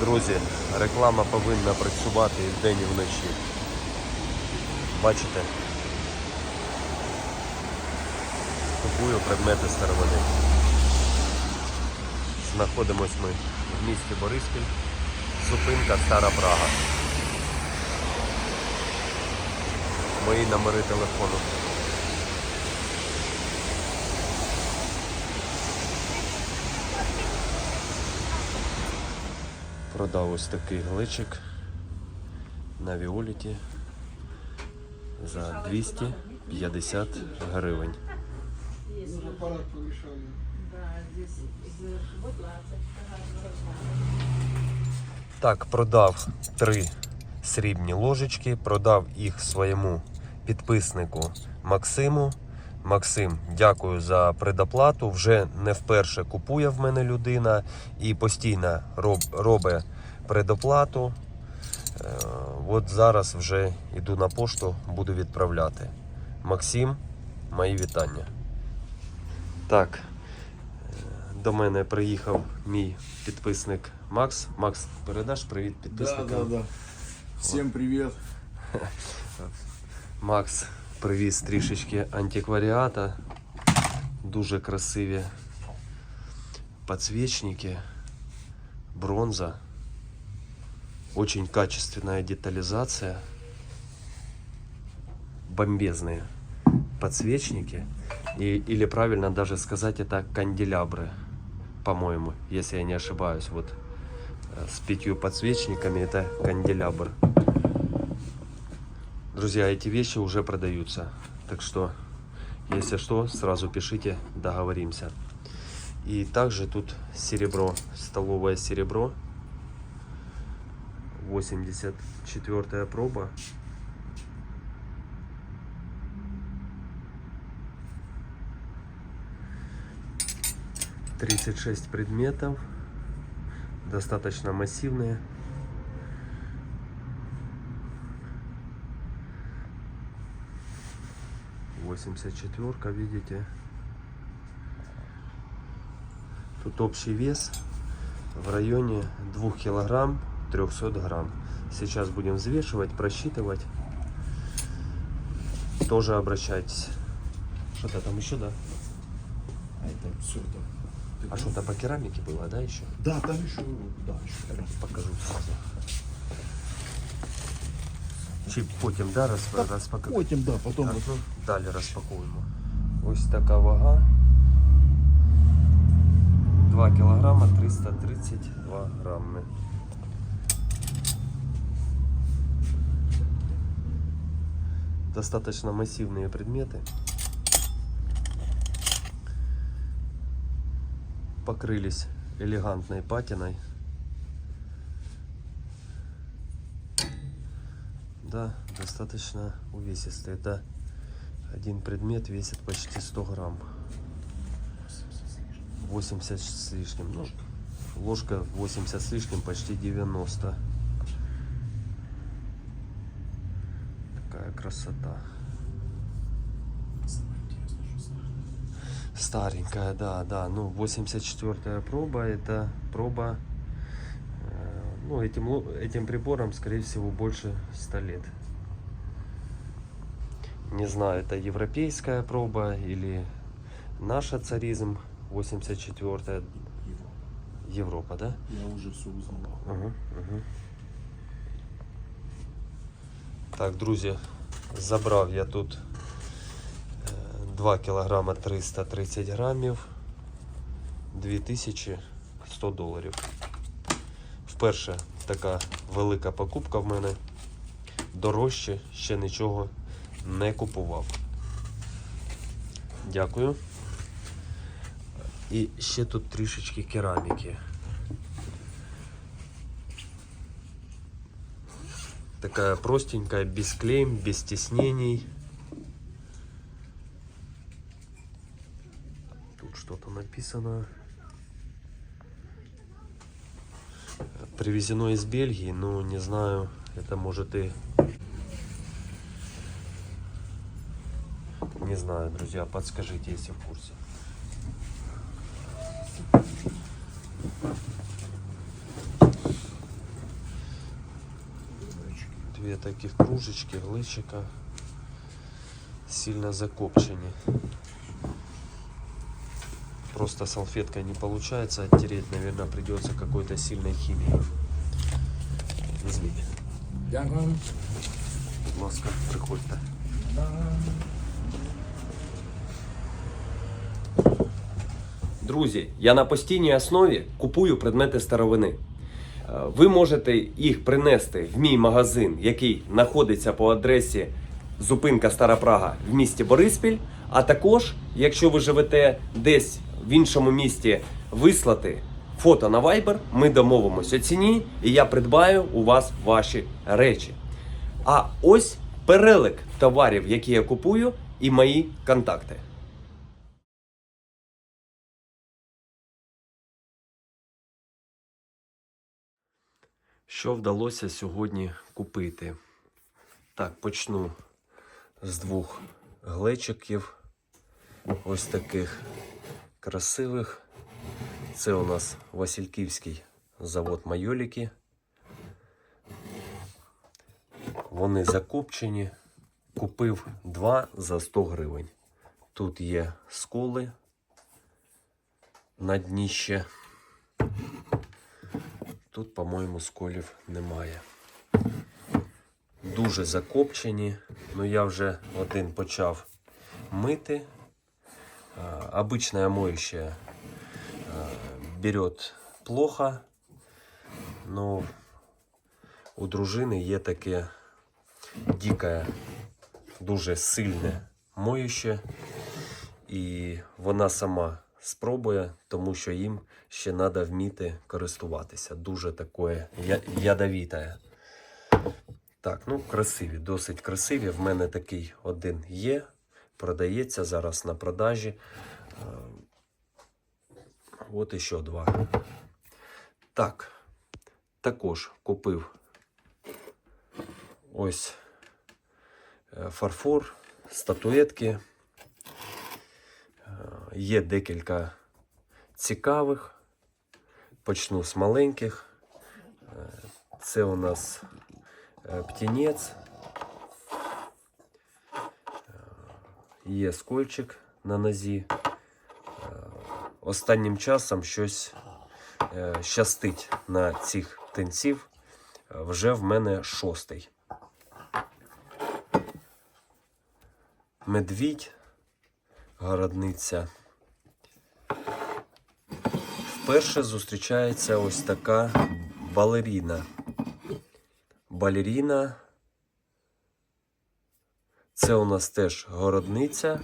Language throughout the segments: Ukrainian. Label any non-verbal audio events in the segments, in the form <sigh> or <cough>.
Друзі, реклама повинна працювати і вдень, і вночі. Бачите? Купую предмети старовини. Знаходимось ми в місті Бориспіль. Зупинка Стара Прага. Мої номери телефону. Продав ось такий глечик на Віоліті за 250 гривень. Так, продав три срібні ложечки, продав їх своєму підписнику Максиму. Максим, дякую за предоплату. Вже не вперше купує в мене людина і постійно роб, робить предоплату. Е, от зараз вже йду на пошту, буду відправляти. Максим, мої вітання. Так, е, до мене приїхав мій підписник Макс. Макс, передаш привіт підписникам. да, да. Всем привет. <laughs> Макс привіз трішечки антикваріата. Дуже красиві подсвечники, бронза. Очень качественная детализация. Бомбезные подсвечники. И, или правильно даже сказать, это канделябры, по-моему, если я не ошибаюсь. Вот э, с пятью подсвечниками это канделябр. Друзья, эти вещи уже продаются. Так что, если что, сразу пишите, договоримся. И также тут серебро, столовое серебро. 84 проба. Тридцать шесть предметов, достаточно массивные. 84 видите. Тут общий вес в районе 2 килограмм 300 грамм. Сейчас будем взвешивать, просчитывать. Тоже обращайтесь. Что-то там еще, да? А это все это. А что-то по керамике было, да, еще? Да, там еще, да, еще. Покажу сразу. Чи потім, да, роз, Так, розпаку- Потім, да, потом. Так, вот. ну, далі розпакуємо. Ось така вага. 2 кілограма 332 грами. Достаточно массивные предметы. Покрылись элегантной патиной. Да, достаточно увесистый. Это один предмет весит почти 100 грамм. 80 с лишним. Ну, ложка 80 с лишним, почти 90. Такая красота. Старенькая, да, да. Ну, 84 проба, это проба Ну, этим, ло- этим прибором, скорее всего, больше 100 лет. Не знаю, это европейская проба или наша царизм 84 Европа, да? Я уже все узнавал. Угу, угу. Так, друзі, забрав я тут е, 2 кілограма 330 грамів, 2100 доларів. Вперше така велика покупка в мене. Дорожче ще нічого не купував. Дякую. І ще тут трішечки кераміки. Такая простенькая, без клейм, без стеснений. Тут что-то написано. Привезено из Бельгии, но не знаю, это может и... Не знаю, друзья, подскажите, если в курсе. Две таких кружечки, глычика. Сильно закопчені. Просто салфеткой не получается оттереть. Наверное, придется какой-то сильной химией. Візьміть. Дякую. Будь ласка, приходьте. Друзі, я на постійній основі купую предмети старовини. Е, Ви можете їх принести в мій магазин, який знаходиться по адресі зупинка Стара Прага в місті Бориспіль. А також, якщо ви живете десь в іншому місті, вислати фото на Viber, ми домовимося ціні, і я придбаю у вас ваші речі. А ось перелик товарів, які я купую, і мої контакти. Що вдалося сьогодні купити? Так, почну з двох глечиків. Ось таких красивих. Це у нас Васильківський завод Майоліки. Вони закопчені. Купив два за 100 гривень. Тут є сколи на дніще. Тут, по-моєму, сколів немає. Дуже закопчені. Ну я вже один почав мити. А, Обычное моющее берет плохо, но у дружини є таке дике, дуже сильне моюще, і вона сама спробує, тому що їм ще треба вміти користуватися. Дуже таке я- ядовіте. Так, ну красиві, досить красиві. В мене такий один є. Продається зараз на продажі. От іще два. Так, також купив ось е, фарфор, статуетки. Е, Є декілька цікавих. Почну з маленьких. Е, Це у нас птінець. Є скольчик на нозі. Останнім часом щось е, щастить на цих птенців. Е, Вже в мене шостий. Медвідь, городниця. Вперше зустрічається ось така балеріна. Балеріна. Це у нас теж городниця.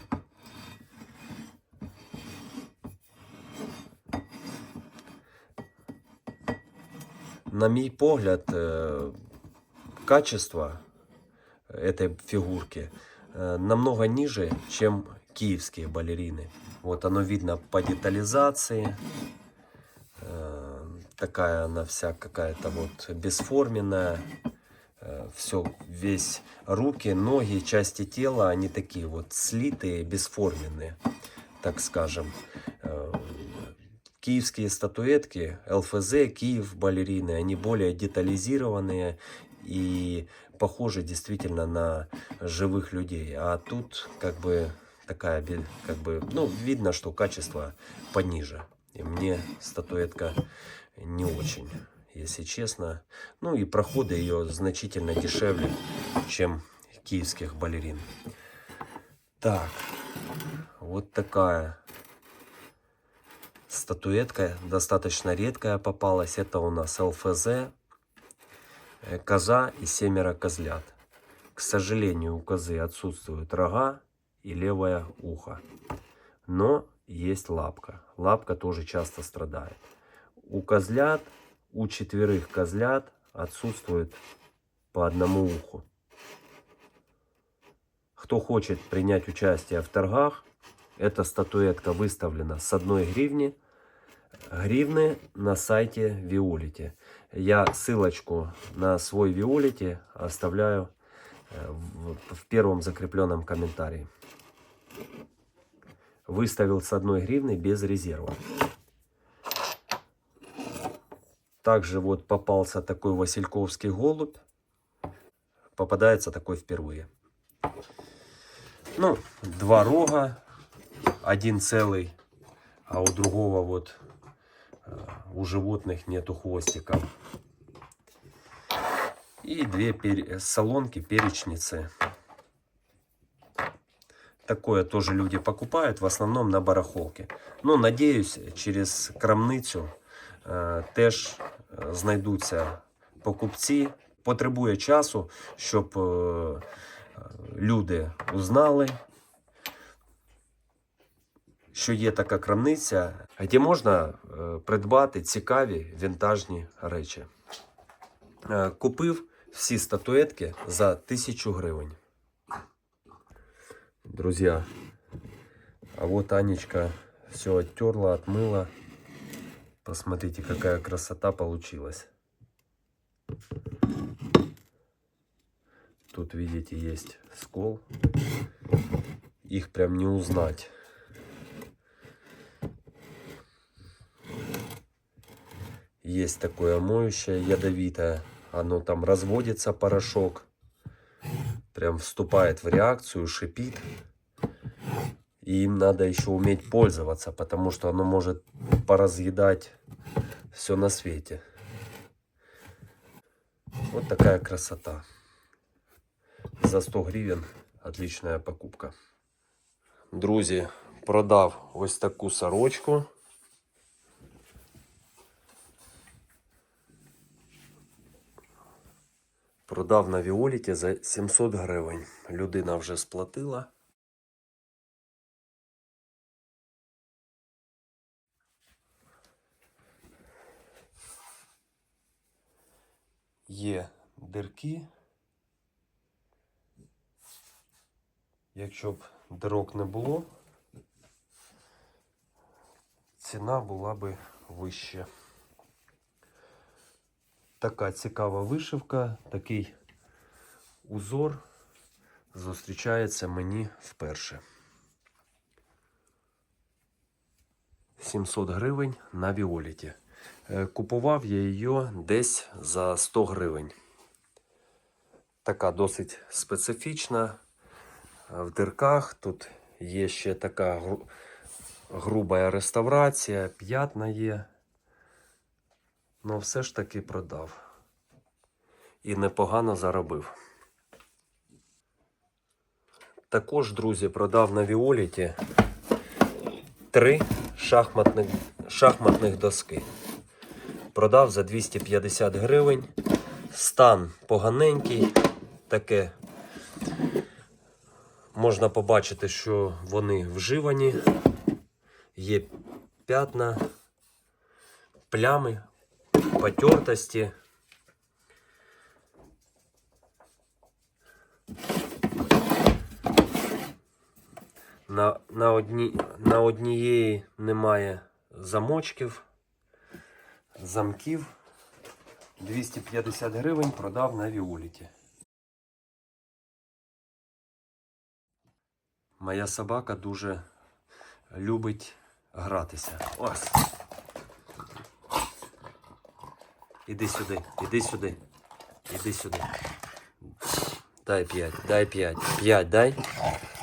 На мій погляд, качество этой фигурки э, намного ниже, чем киевские балерины. Вот оно видно по детализации. Э, Такая она вся какая-то вот бесформенная. Все, весь руки, ноги, части тела, они такие вот слитые, бесформенные, так скажем. Киевские статуэтки, ЛФЗ, Киев балерины, они более детализированные и похожи действительно на живых людей. А тут как бы такая, как бы, ну, видно, что качество пониже. И мне статуэтка не очень, если честно. Ну и проходы ее значительно дешевле, чем киевских балерин. Так, вот такая статуэтка, достаточно редкая попалась. Это у нас ЛФЗ, э, коза и семеро козлят. К сожалению, у козы отсутствуют рога и левое ухо. Но есть лапка. Лапка тоже часто страдает. У козлят, у четверых козлят отсутствует по одному уху. Кто хочет принять участие в торгах, эта статуэтка выставлена с одной гривни. Гривны на сайте Виолити. Я ссылочку на свой Виолити оставляю э, в, первом закрепленном комментарии. Выставил с одной гривны без резерва. Также вот попался такой Васильковский голубь. попадается такой впервые. Ну, два рога, один целый, а у другого вот э, у животных нету хвостика. И две пер- солонки, перечницы. Такое тоже люди покупают, в основном на барахолке. Ну, надіюсь, через крамницю е, теж е, знайдуться покупці. Потребує часу, щоб е, е, люди узнали, що є така крамниця, де можна е, придбати цікаві вінтажні речі. Е, Купив всі статуетки за тисячу гривень. Друзья, а вот Анечка все оттерла, отмыла. Посмотрите, какая красота получилась. Тут, видите, есть скол. Их прям не узнать. Есть такое моющее ядовитое. Оно там разводится, порошок. Прям вступает в реакцию, шипит. И им надо еще уметь пользоваться, потому что оно может поразъедать все на свете. Вот такая красота. За 100 гривен отличная покупка. Друзі, продав ось таку сорочку. Продав на Віоліті за 700 гривень. Людина вже сплатила. Є дирки. Якщо б дирок не було, ціна була би вища. Така цікава вишивка, такий узор зустрічається мені вперше. 700 гривень на Віоліті. Е, Купував я її десь за 100 гривень. Така досить специфічна. Е, В дирках тут є ще така гру- груба реставрація, п'ятна є. Ну, все ж таки продав. І непогано заробив. Також, друзі, продав на Віоліті три шахматних, шахматних доски. Продав за 250 гривень. Стан поганенький. Таке. Можна побачити, що вони вживані. Є п'ятна, плями, потертості. На, на, одні, на однієї немає замочків, замків. 250 гривень продав на Віоліті. Моя собака дуже любить гратися. Ось. Іди сюди, іди сюди, іди сюди. Дай п'ять, дай п'ять. П'ять дай.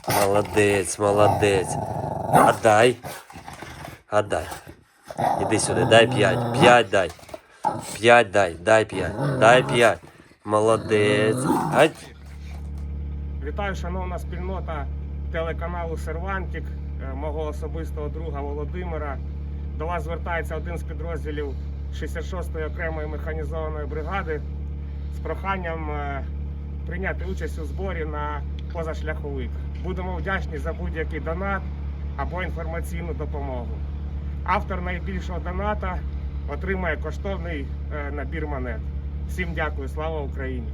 Молодець, молодець. Отдай. Отдай. Іди сюди, дай п'ять. П'ять дай. П'ять дай, дай п'ять. Дай п'ять. Молодець. Ать. Вітаю, шановна спільнота телеканалу Сервантік, е, мого особистого друга Володимира. До вас звертається один з підрозділів 66-ї окремої механізованої бригади з проханням е, прийняти участь у зборі на позашляховик. Будемо вдячні за будь-який донат або інформаційну допомогу. Автор найбільшого доната отримає коштовний е, набір монет. Всім дякую, слава Україні!